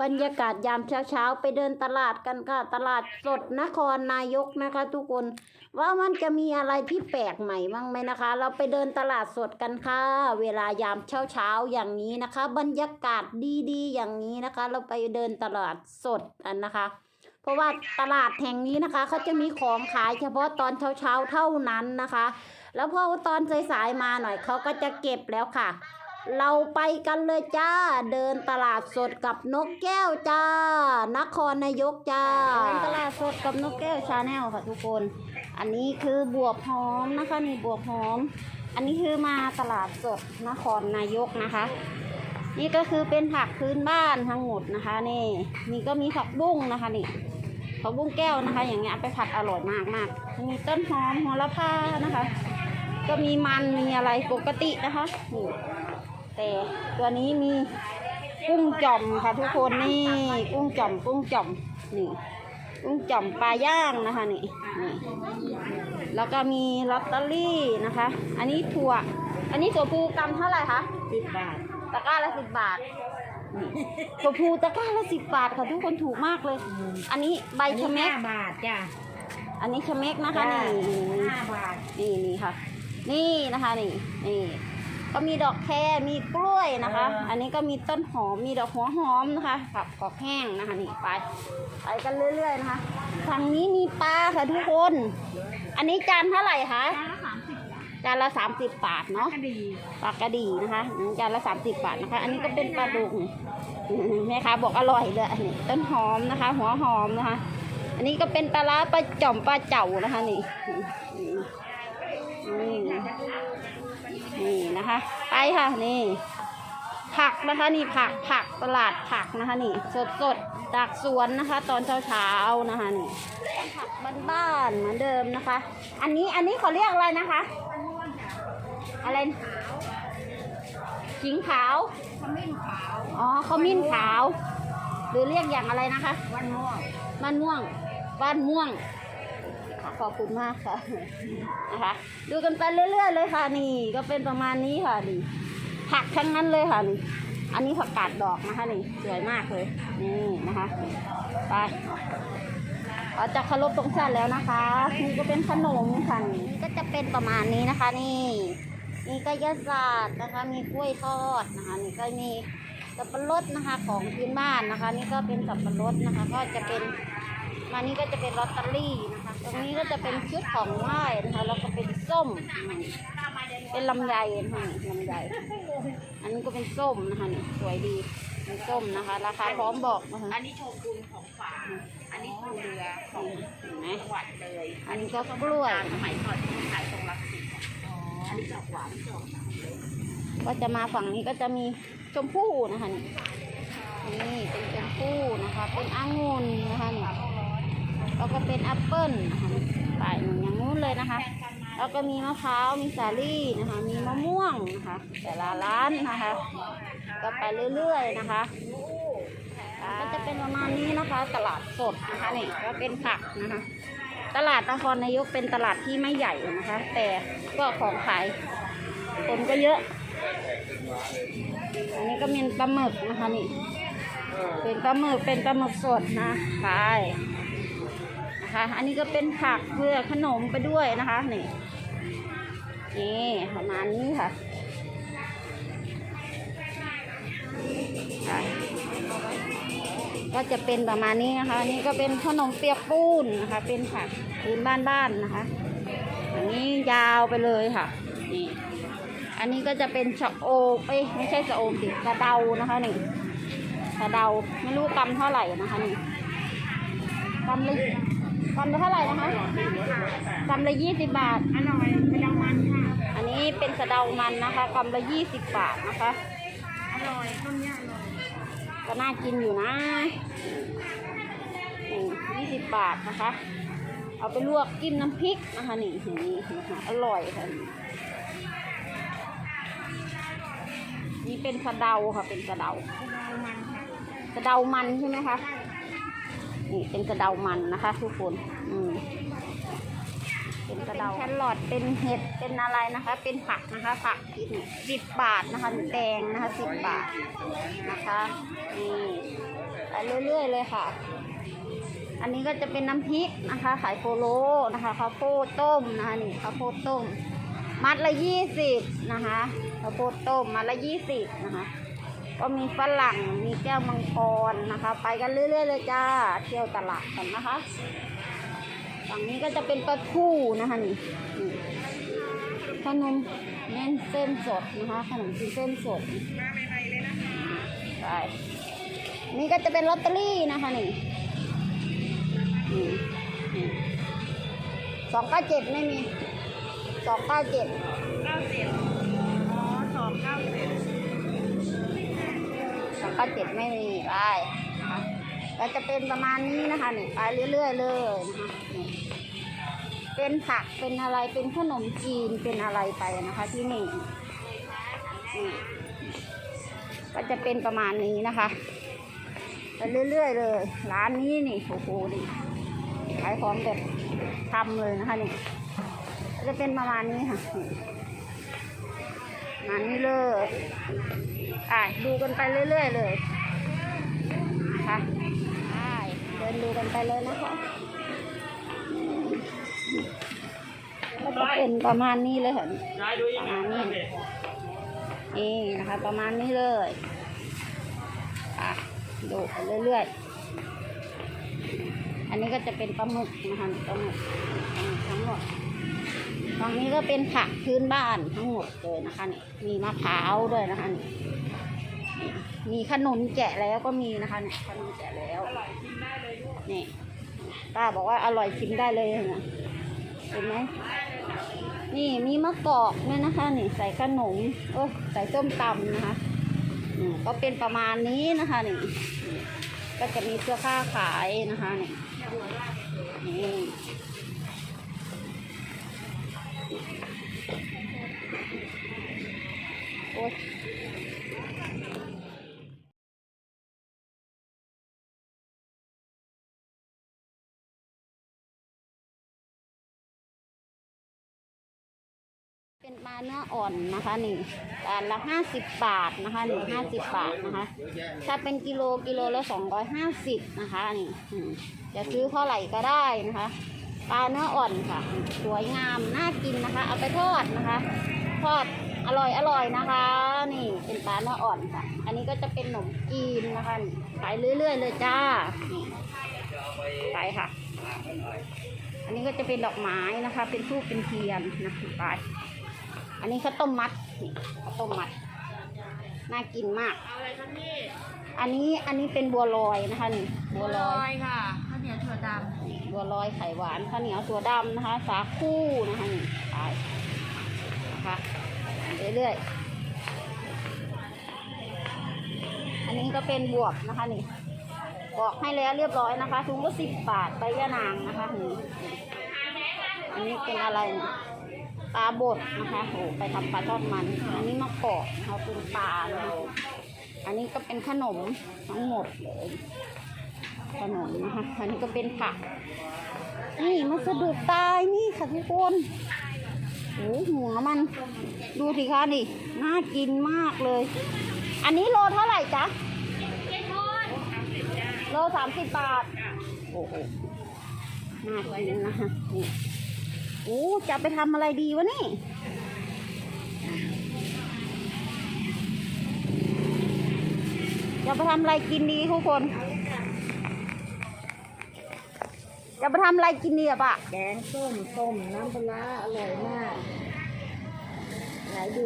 บรรยากาศยามเช้าๆ ไปเดินตลาดกันค่ะ ตลาดสดนครนายกนะคะ ทุกคนว่ามันจะมีอะไรที่แปลกใหม่บ้างไหมนะคะ เราไปเดินตลาดสดกันค่ะ เวลายามเช้าๆอย่างนี้นะคะ บรรยากาศดีๆ อย่างนี้นะคะ เราไปเดินตลาดสดกันนะคะ เพราะว่าตลาดแห่งนี้นะคะเขาจะมีของขายเฉพาะตอนเช้าๆเท่านั้นนะคะ แล้วพอตอนสายๆมาหน่อยเขาก็จะเก็บแล้วค่ะ เราไปกันเลยจ้า เดินตลาดสดกับนกแก้วจ้า นครนายกจ้าเดินตลาดสดกับนกแก้วชาแนลค่ะทุกคน อันนี้คือบวบหอมนะคะนี่บวบหอม อันนี้คือมาตลาดสดนครนายกนะคะ นี่ก็คือเป็นผักพื้นบ้านทั้งหมดนะคะ นี่นี่ก็มีผักบุ้งนะคะนี่ผักบุ้งแก้วนะคะ อย่างเงี้ยไปผัดอร่อยมากมากมีต้นหอมหัวละพานะคะ ก็มีมันมีอะไรปกตินะคะนี่ แต่ตัวนี้มีกุ้งจ่อมค่ะทุกคนนี่กุ้งจ่อมกุ้งจ่อมนี่กุ้งจ่อมปลาย่างนะคะนี่นี่แล้วก็มีลอตเตอรี่นะคะ อันนี้ถั่ว อันนี้ถั่วพูกรัมเท่าไหร่คะสิบบาทตะกร้าละสิบบาทนี่ถั่วพูตะกร้าละสิบบาทค่ะทุกคนถูกมากเลย อันนี้ใบชะเม็กห้าบาทจ้ะอันนี้ชะเม็กนะคะจ้ะนี่ห้าบาทนี่นี่ค่ะ นี่นะคะนี่นี่ ก็มีดอกแครมีกล้วยนะคะ อันนี้ก็มีต้นหอม มีดอกหัวหอมนะคะกับกอกแห้งนะคะนี่ไปไปกันเรื่อยๆนะคะฝั่งนี้มีปลาค่ะทุกคน อันนี้จานเท่าไหร่คะจานละสามสิบจานละสามสิบบาทเนาะก็ดีปลากระดีนะคะอืมจานละสามสิบบาทนะคะ อันนี้ก็เป็นปลาดุกอืมแม่ค้าบอกอร่อยเลยอันนี้ต้นหอมนะคะ หัวหอมนะคะ อันนี้ก็เป็นปลาร้าปลาจ่อมปลาเจ่านะคะนี่ นี่นี่นะคะ ไปค่ะนี่ ผักนะคะนี่ผักผักตลาดผักนะคะนี่ สดสดจากสวนนะคะ ตอนเช้าเช้านะคะนี่ผักบ้านๆเหมือนเดิมนะคะ อันนี้อันนี้เขาเรียกอะไรนะคะ อะไรขิงขาวขมิ้นขาวอ๋อขมิ้นขาว หรือเรียกอย่างอะไรนะคะวันม่วงบ้านม่วงบ้านม่วง ขอบคุณมากค่ะนะคะดูกันไปเรื่อยๆเลยค่ะนี่ ก็เป็นประมาณนี้ค่ะนี่ผักทั้งนั้นเลยค่ะนี่อันนี้ผักกาดดอกนะคะนี่สวยมากเลยนี่นะคะไปเราจะเคารพตรงชาติแล้วนะคะ นี่ก็เป็นขนมค่ะนี่ก็จะเป็นประมาณนี้นะคะ นี่นี่ก็ยศาสตร์นะคะ มีกล้วยทอดนะคะนี่ก็มีสับปะรดนะคะของพื้นบ้านนะคะ นี่ก็เป็นสับปะรดนะคะ ก็จะเป็นมานี่ก็จะเป็นลอตเตอรี่นะคะ ตรงนี้ก็จะเป็นชุดของไหว้นะคะแล้วก็เป็นส้มอืมเป็นลำไยนะคะนี่ลำไยอันนี้ก็เป็นส้มนะคะนี่สวยดีเป็นส้มนะคะ ราคาพร้อมบอกนะคะอันนี้โชกุนของฝากอันนี้ปูเรือของเห็นไหมจังหวัดเลยอันนี้ก็กล้วยสมัยก่อนที่ขายตรงรักสิตอันนี้ดอกหวานดอกก็จะมาฝั่งนี้ก็จะมีชมพู่นะคะนี่นี่เป็นชมพู่นะคะ เป็นองุ่นนะคะนี่ แล้วก็เป็นแอปเปิ้ลนะคะนี่ไปหนึ่งอย่างนู้นเลยนะคะ แล้วก็มีมะพร้าว มีสาลี่นะคะ มีมะม่วงนะคะ แต่ละร้านนะคะ ก็ไปเรื่อยๆนะคะก็จะเป็นประมาณนี้นะคะ ตลาดสดนะคะนี่ก็เป็นผักนะคะ ตลาดนครนายกเป็นตลาดที่ไม่ใหญ่นะคะ แต่ก็ของขายคนก็เยอะ อันนี้ก็เป็นปลาหมึกนะคะนี่ เป็นปลาหมึกเป็นปลาหมึกสดนะไป นะคะ อันนี้ก็เป็นผักเพื่อขนมไปด้วยนะคะนี่นี่ประมาณนี้ค่ะก็จะเป็นประมาณนี้นะคะอันนี่ก็เป็นขนมเปียกปูนนะคะ เป็นผักพื้นบ้านๆนะคะอันนี้ยาวไปเลยค่ะนี่อันนี้ก็จะเป็นชะโอมเอ้ยไม่ใช่ชะโอมสิกระเดานะคะนี่กระเดาไม่รู้กำเท่าไหร่นะคะนี่กำละ กำละเท่าไหร่นะคะกำละยี่สิบบาท อร่อยเป็นรางวัลค่ะ อันนี้เป็นสะเดามันนะคะกำละยี่สิบบาทนะคะ อร่อยต้นเนี้ยอร่อยก็น่ากินอยู่นะยี่สิบบาทนะคะ เอาไปลวกจิ้มน้ำพริกนะคะนี่นี่นะคะอร่อยค่ะนี่เป็นสะเดาค่ะเป็นสะเดาเป็นรางวัลค่ะสะเดามันใช่ไหมคะ นี่เป็นสะเดามันนะคะ ทุกคนอืมเป็นสะเดาแครอทเป็นเห็ดเป็นอะไรนะคะ เป็นผักนะคะ ผักสิบบาทนะคะแดงนะคะสิบบาทนะคะนี่ายเรื่อยๆเลยค่ะ อันนี้ก็จะเป็นน้ำพริกนะคะ ขายโคโลนะคะข้าวโพดต้มนะคะนี่ข้าวโพดต้ม มัดละยี่สิบนะคะข้าวโพดต้มมัดละยี่สิบนะคะ ก็มีฝรั่งมีแก้วมังกรนะคะ ไปกันเรื่อยๆเลยจ้า เที่ยวตลาดกันนะคะฝั่งนี้ก็จะเป็นปลาทูนะคะนี่ขนมเน้นเส้นสดนะคะขนมจีนเส้นสดใช่นี่ก็จะเป็นลอตเตอรี่นะคะนี่นี่นี่สองเก้าเจ็ดไม่มีสองเก้าเจ็ดเก้าเจ็ดอ๋อสองเก้าเจ็ด ก็เจ็ดไม่มีไปนะคะก็จะเป็นประมาณนี้นะคะนี่ไปเรื่อยๆเลยนะคะนี่เป็นผักเป็นอะไรเป็นขนมจีนเป็นอะไรไปนะคะที่นี่นี่ก็จะเป็นประมาณนี้นะคะไปเรื่อยๆเลย ร้านนี้นี่โอ้โหนี่ขายของแบบทำเลยนะคะนี่ก็จะเป็นประมาณนี้ค่ะ มานี้เลยอะดูกันไปเรื่อยๆเลยนะคะใช่เดินดูกันไปเลยนะคะก็จะเป็นประมาณนี้เลยค่ะประมาณนี้นี่นะคะประมาณนี้เลยอะดูไปเรื่อยๆ อันนี้ก็จะเป็นปลาหมึกนะคะปลาหมึกปลาหมึกทั้งหมด ฝั่งนี้ก็เป็นผักพื้นบ้านทั้งหมดเลยนะคะนี่มีมะพร้าวด้วยนะคะนี่มีขนมแกะแล้วก็มีนะคะเนี่ยขนมแกะแล้วนี่ป้าบอกว่าอร่อยชิมได้เลยนะเห็นไหมนี่มีมะกอกด้วยนะคะนี่ใส่ขนมเออใส่ส้มตำนะคะอืมก็เป็นประมาณนี้นะคะนี่นี่ก็จะมีเสื้อผ้าขายนะคะนี่นี่ เป็นปลาเนื้ออ่อนนะคะนี่จานละห้าสิบบาทนะคะนี่ห้าสิบบาทนะคะ ถ้าเป็นกิโลกิโลละสองร้อยห้าสิบนะคะนี่จะซื้อเท่าไหร่ก็ได้นะคะปลาเนื้ออ่อนค่ะ สวยงามน่ากินนะคะ เอาไปทอดนะคะ ทอดอร่อยอร่อยนะคะ นี่เป็นปลาเนื้ออ่อนค่ะ อันนี้ก็จะเป็นขนมจีนนะคะขายเรื่อยๆเลยจ้าไปค่ะ อันนี้ก็จะเป็นดอกไม้นะคะ เป็นทูบเป็นเทียนนะไป อันนี้ข้าวต้มมัดนี่ข้าวต้มมัด น่ากินมาก เอาอะไรคะพี่อันนี้อันนี้เป็นบัวลอยนะคะนี่บัวลอยยค่ะข้าวเหนียวถั่วดบัวลอยไข่หวานข้าวเหนียวตัวดำนะคะ สาคูนะคะนี่ไปนะคะเรื่อยๆอันนี้ก็เป็นบวบนะคะนี่บอกให้แล้วเรียบร้อยนะคะถุงละสิบบาทใบยะนางนะคะนี่อันนี้เป็นอะไรเนี่ย ปลาบดนะคะโอ้ไปทำปลาทอดมัน อันนี้มะกอกนะคะเป็นปลานะคะอันนี้ก็เป็นขนมทั้งหมดเลยขนมนะคะอันนี้ก็เป็นผัก นี่มันสะดุดตายนี่ค่ะทุกคนโอ้โหหัวมัน ดูสิคะนี่น่ากินมากเลย อันนี้โลเท่าไหร่จ๊ะโลสามสิบบาท โอ้โหน่ากินนะคะนี่ โอ้จะไปทำอะไรดีวะนี่จะไปทำอะไรกินดีทุกคน จะไปทำอะไรกินดีอะปะำแกงส้มต้มน้ำปลาอร่อยมากไหนดู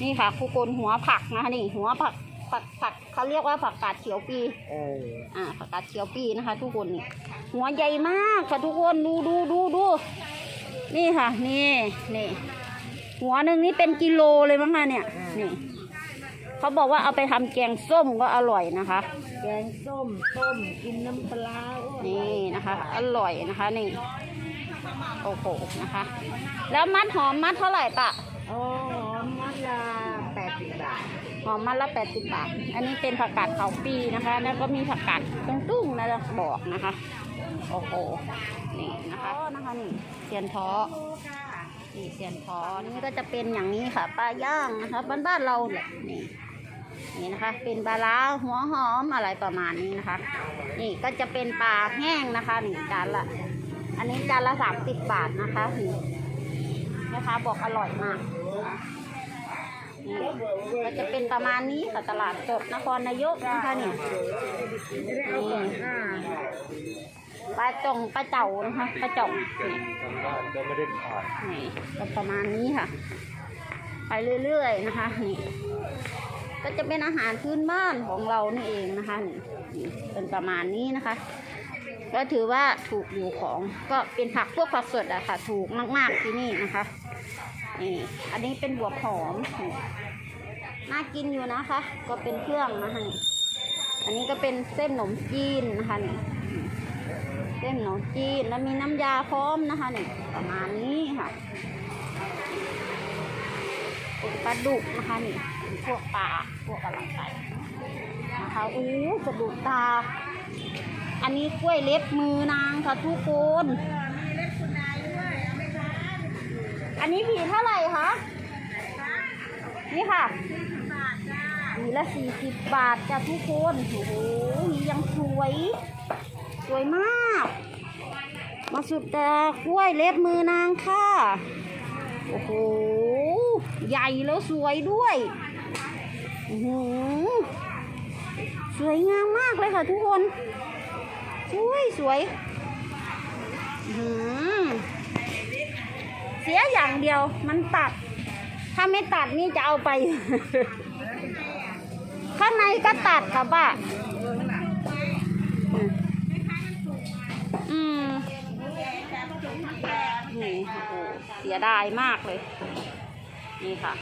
นี่ค่ะทุกคนหัวผักนะคะนี่ หัวผัก ผักผักเขาเรียกว่าผักกาดเขียวปีเอออ่าผักกาดเขียวปีนะคะ ทุกคนนี่หัวใหญ่มากค่ะทุกคนดูดูดูดูนี่ค่ะ นี่นี่หัวหนึ่งนี่เป็นกิโลเลยมั้งคะเนี่ยนี่เขาบอกว่าเอาไปทำแกงส้มก็อร่อยนะคะ แกงส้มต้มกินน้ำปลาโอ้ยนี่นะคะ อร่อยนะคะนี่โอ้โหนะคะ แล้วมัดหอมมัดเท่าไหร่ปะอ๋อมัดละแปดสิบบาท หอมมัดละแปดสิบบาท อันนี้เป็นผักกาดเขาปีนะคะ แล้วก็มีผักกาดตุ้งตุ้งๆนะจะบอกนะคะ โอ้โห นี่นะคะนะคะนี่เสียนท้อนี่เสียนท้อนี่ก็จะเป็นอย่างนี้ค่ะปลาย่างนะคะบ้านบ้านๆเราแหละนี่นี่นะคะ เป็นปลาร้าหัวหอมอะไรประมาณนี้นะคะ นี่ก็จะเป็นปลาแห้งนะคะนี่จานละ อันนี้จานละสามสิบบาทนะคะนี่นะคะบอกอร่อยมาก ก็จะเป็นประมาณนี้ค่ะตลาดสดนครนายกนะคะเนี่ยนี่ปลาจ่องปลาเจ้านะคะปลาจงนี่ก็ไม่ได้ขายนี่ก็ประมาณนี้ค่ะ ไปเรื่อยๆนะคะนี่ก็จะเป็นอาหารพื้นบ้านของเรานี่เองนะคะนี่เป็นประมาณนี้นะคะก็ถือว่าถูกอยู่ของก็เป็นผักพวกผักสดอะค่ะ ถูกมากๆที่นี่นะคะ นี่อันนี้เป็นบวบหอมนี่น่ากินอยู่นะคะ ก็เป็นเครื่องนะคะนี่อันนี้ก็เป็นเส้นขนมจีนนะคะนี่นี่เส้นขนมจีนแล้วมีน้ำยาพร้อมนะคะนี่ประมาณนี้ค่ะเป็นปลาดุกนะคะนี่พวกปลาพวกอะไรไปนะคะอู้กระดูกตา อันนี้กล้วยเล็บมือนางค่ะทุกคน อันนี้ผีเท่าไหร่คะ นี่ค่ะผีละสี่สิบบาทจ้ะทุกคน โอ้โหผียังสวย สวยมาก มาสุดแต่กล้วยเล็บมือนางค่ะ โอ้โห ใหญ่แล้วสวยด้วยโอ้โหสวยงามมากเลยค่ะทุกคน สวยสวย อื้อหือ สียอย่างเดียวมันตัด ถ้าไม่ตัดนี่จะเอาไป ข้างในก็ตัดค่ะป้าอืมอืมนี่โอ้โหเสียดายมากเลย นี่ค่ะ